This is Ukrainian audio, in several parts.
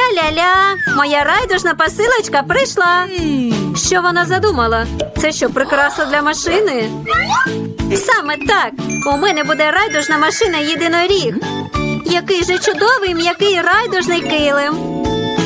Ля-ля-ля, моя райдужна посилочка прийшла. Що вона задумала? Це що, прикраса для машини? Саме так. У мене буде райдужна машина єдиноріг. Який же чудовий м'який райдужний килим.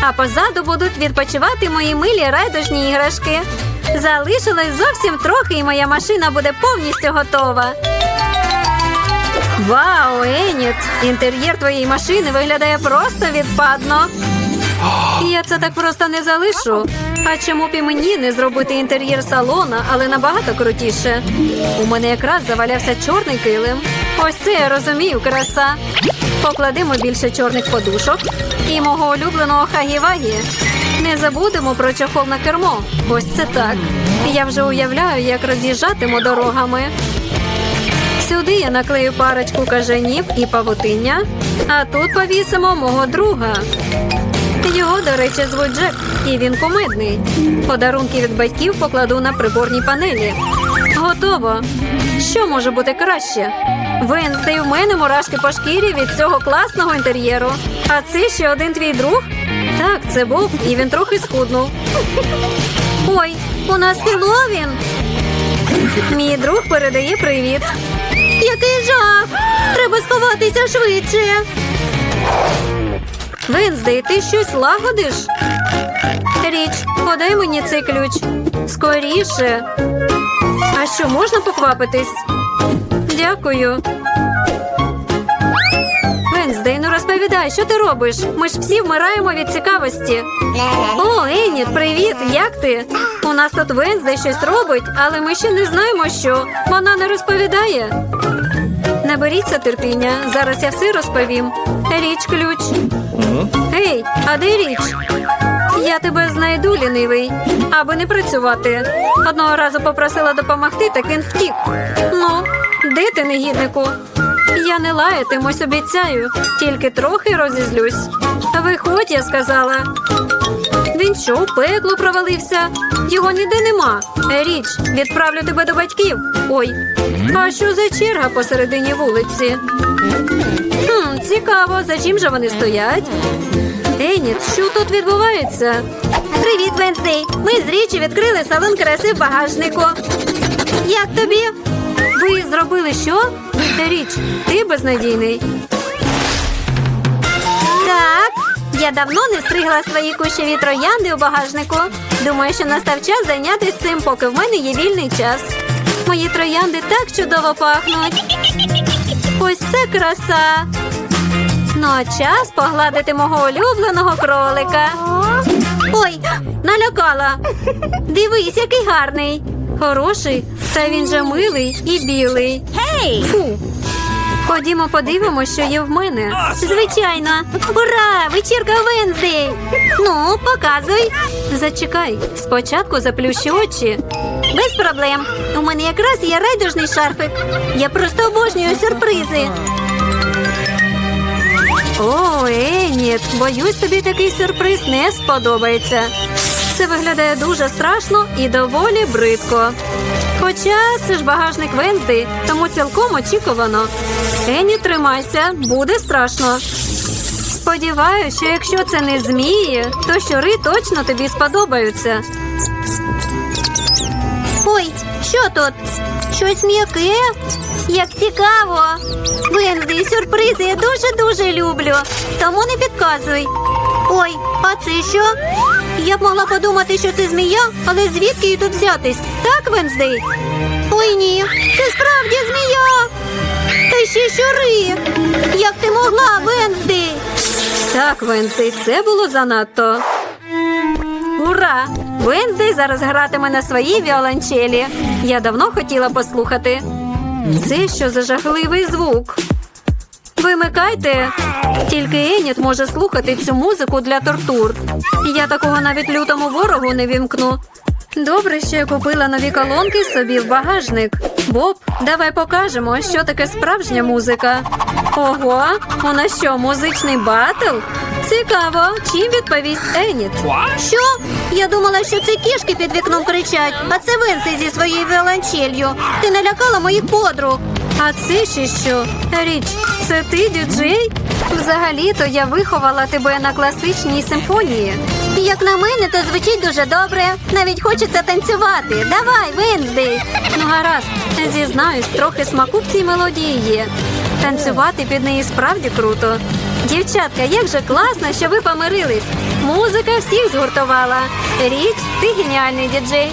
а позаду будуть відпочивати мої милі райдужні іграшки. Залишилось зовсім трохи, і моя машина буде повністю готова. Вау, Еніт! Інтер'єр твоєї машини виглядає просто відпадно. Я це так просто не залишу. А чому б і мені не зробити інтер'єр салона, але набагато крутіше? У мене якраз завалявся чорний килим. Ось це я розумію, краса. Покладемо більше чорних подушок і мого улюбленого хагівагі. Не забудемо про чохол на кермо. Ось це так. Я вже уявляю, як роз'їжджатиму дорогами. Сюди я наклею парочку кажанів і павутиння, а тут повісимо мого друга. Його, до речі, звуть Джек, і він кумедний. Подарунки від батьків покладу на приборній панелі. Готово. Що може бути краще? Венстей, у мене мурашки по шкірі від цього класного інтер'єру. А це ще один твій друг? Так, це був, і він трохи схуднув. Ой, у нас Хеллоуін. Мій друг передає привіт. Який жах! Треба сховатися швидше. Венздей, ти щось лагодиш? Річ, подай мені цей ключ. Скоріше. А що, можна поквапитись? Дякую. Венздей, ну розповідай, що ти робиш? Ми ж всі вмираємо від цікавості. О, Еніт, привіт! Як ти? У нас тут Венздей щось робить, але ми ще не знаємо, що. Вона не розповідає. Наберіться терпіння, зараз я все розповім. Річ ключ. Гей, а де річ? Я тебе знайду, лінивий, аби не працювати. Одного разу попросила допомогти, так він втік. Ну, де ти, негіднику? Я не лаятимусь, обіцяю, тільки трохи розізлюсь. Виходь, я сказала. Він що, у пекло провалився? Його ніде нема. Річ, відправлю тебе до батьків. Ой, а що за черга посередині вулиці? Хм, цікаво, за чим же вони стоять? Еніт, що тут відбувається? Привіт, Венстей! Ми з річі відкрили салон краси в багажнику. Як тобі? Ви зробили що? Річ, ти безнадійний. Так, Я давно не стригла свої кущеві троянди у багажнику. Думаю, що настав час зайнятися цим, поки в мене є вільний час. Мої троянди так чудово пахнуть. Ось це краса. Ну, а час погладити мого улюбленого кролика. Ой, налякала. Дивись, який гарний. Хороший, та він же милий і білий. Гей! Фу. Ходімо, подивимося, що є в мене. Звичайно. Ура! Вечірка Венздей! Ну, показуй. Зачекай, спочатку заплющи очі. Без проблем. У мене якраз є райдужний шарфик. Я просто обожнюю сюрпризи. О, Еніт, боюсь, тобі такий сюрприз не сподобається. Це виглядає дуже страшно і доволі бридко. Хоча це ж багажник Вензди, тому цілком очікувано. Ені, тримайся, буде страшно. Сподіваюся, що якщо це не змії, то щури точно тобі сподобаються. Ой, що тут? Щось м'яке? Як цікаво. Вензи, сюрпризи я дуже-дуже люблю. Тому не підказуй. Ой, а це що? Я б могла подумати, що це змія, але звідки її тут взятись? Так, Венздей? Ой, ні, це справді змія. Та ще щури. Як ти могла, Венздей? Так, Венздей, це було занадто. Ура! Венздей зараз гратиме на своїй віолончелі. Я давно хотіла послухати. Це що за жахливий звук? Вимикайте. Тільки Еніт може слухати цю музику для тортур. Я такого навіть лютому ворогу не вімкну. Добре, що я купила нові колонки собі в багажник. Боб, давай покажемо, що таке справжня музика. Ого, у нас що, музичний батл? Цікаво, чим відповість Еніт? Що? Я думала, що це кішки під вікном кричать, а це Венси зі своєю віолончелью. Ти налякала моїх подруг. А це ще що? Річ, це ти, діджей? Взагалі-то я виховала тебе на класичній симфонії. Як на мене, то звучить дуже добре. Навіть хочеться танцювати. Давай, Венздей. Ну гаразд, зізнаюсь, трохи смаку в цій мелодії є. Танцювати під неї справді круто. Дівчатка, як же класно, що ви помирились. Музика всіх згуртувала. Річ, ти геніальний діджей.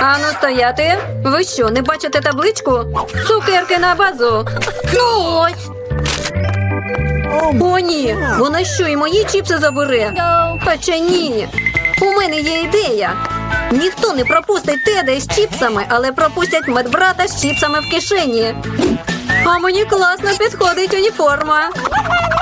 Ану стояти. Ви що, не бачите табличку? Цукерки на базу. Ну ось. О, ні. Вона що, і мої чіпси забере? Хоча ні. У мене є ідея. Ніхто не пропустить теда з чіпсами, але пропустять медбрата з чіпсами в кишені. А мені класно підходить уніформа.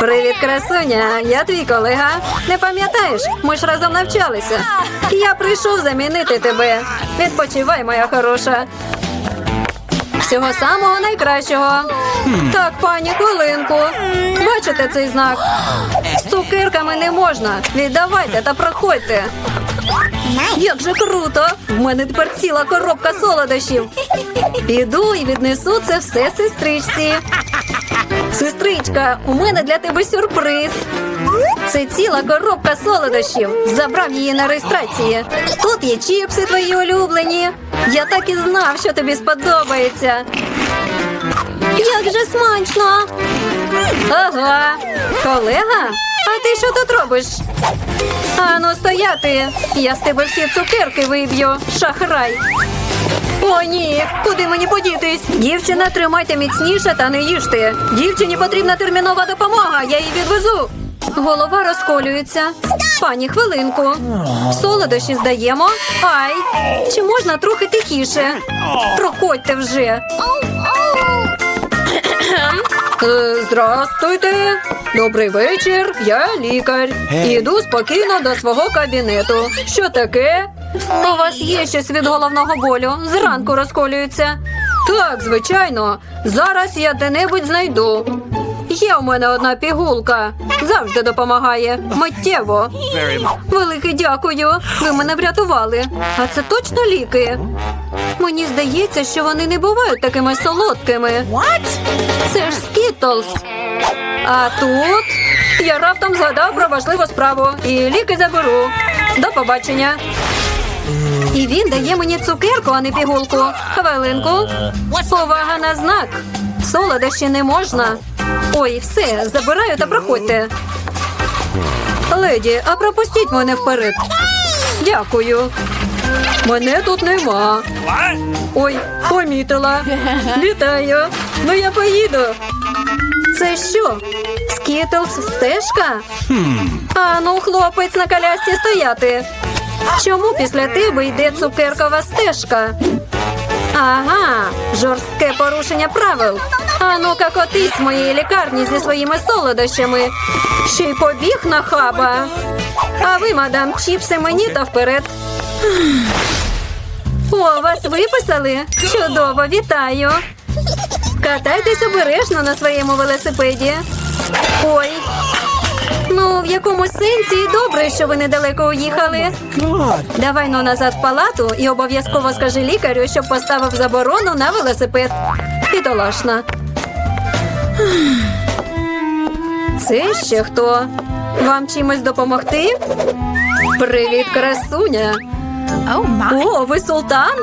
Привіт, красуня. Я твій колега. Не пам'ятаєш? Ми ж разом навчалися. Я прийшов замінити тебе. Відпочивай, моя хороша. Всього самого найкращого. Так, пані, хвилинку. Бачите цей знак? З цукерками не можна. Віддавайте та проходьте. Як же круто! В мене тепер ціла коробка солодощів. Піду і віднесу це все сестричці. Сестричка, у мене для тебе сюрприз. Це ціла коробка солодощів. Забрав її на реєстрації. Тут є чіпси твої улюблені. Я так і знав, що тобі сподобається. Як же смачно! Ага, колега? А ти що тут робиш? Ану, стояти! Я з тебе всі цукерки виб'ю, шахрай. О, ні, куди мені подітись? Дівчина, тримайте міцніше та не їжте. Дівчині потрібна термінова допомога, я її відвезу. Голова розколюється. Пані, хвилинку. Солодощі здаємо. Ай! Чи можна трохи тихіше? Проходьте вже. Е, Здрастуйте. Добрий вечір. Я лікар. Іду спокійно до свого кабінету. Що таке? У вас є щось від головного болю. Зранку розколюється. Так, звичайно. Зараз я де-небудь знайду. Є у мене одна пігулка. Завжди допомагає. Миттєво. Велике дякую. Ви мене врятували. А це точно ліки. Мені здається, що вони не бувають такими солодкими. Це ж скітлс. А тут я раптом згадав про важливу справу і ліки заберу. До побачення. І він дає мені цукерку, а не пігулку. Хвилинку. Повага на знак. Солодощі не можна. Ой, все, забираю та проходьте. Леді, а пропустіть мене вперед. Дякую. Мене тут нема. Ой, помітила. Вітаю. Ну я поїду. Це що? Скітлс стежка? А ну, хлопець на колясці стояти. Чому після тебе йде цукеркова стежка? Ага, жорстке порушення правил. А ну-ка котись з моєї лікарні зі своїми солодощами. Ще й побіг на хаба. А ви, мадам, чіпси мені та вперед. О, вас виписали? Чудово, вітаю. Катайтесь обережно на своєму велосипеді. Ой. Ну, в якомусь сенсі добре, що ви недалеко уїхали. Давай ну назад в палату і обов'язково скажи лікарю, щоб поставив заборону на велосипед. Бідолашна. Це ще хто? Вам чимось допомогти? Привіт, красуня. О, ви султан?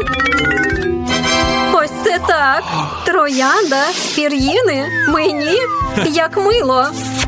Ось це так. Троянда, пір'їни, мені. Як мило.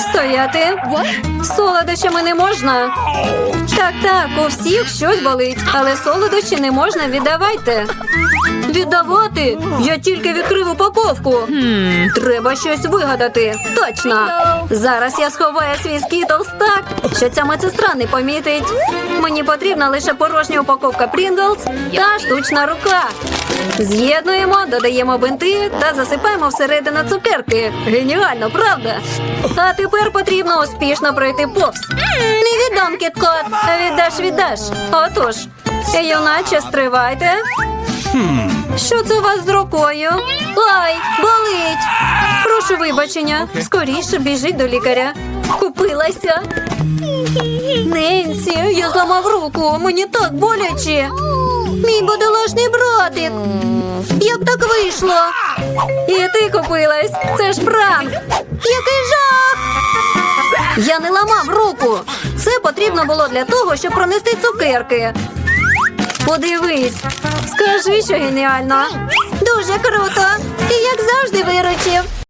Стояти. Солодощами не можна. Так, так, у всіх щось болить, але солодощі не можна віддавайте. Віддавати? Я тільки відкрив упаковку. Треба щось вигадати. Точно. Зараз я сховаю свій скітлс так, що ця медсестра не помітить. Мені потрібна лише порожня упаковка Pringles та штучна рука. З'єднуємо, додаємо бинти та засипаємо всередину цукерки. Геніально, правда? А тепер потрібно успішно пройти повз. Не віддам, кіткот. Віддаш, віддаш. Отож, юначе стривайте. Що це у вас з рукою? Ай, болить. Прошу вибачення. Скоріше біжіть до лікаря. Купилася. Ненсі, я зламав руку. Мені так боляче. Мій будолашний братик. Як так вийшло? І ти купилась. Це ж пранк. Який жах! Я не ламав руку. Це потрібно було для того, щоб пронести цукерки. Подивись, скажи, що геніально. Дуже круто. Ти як завжди виручив.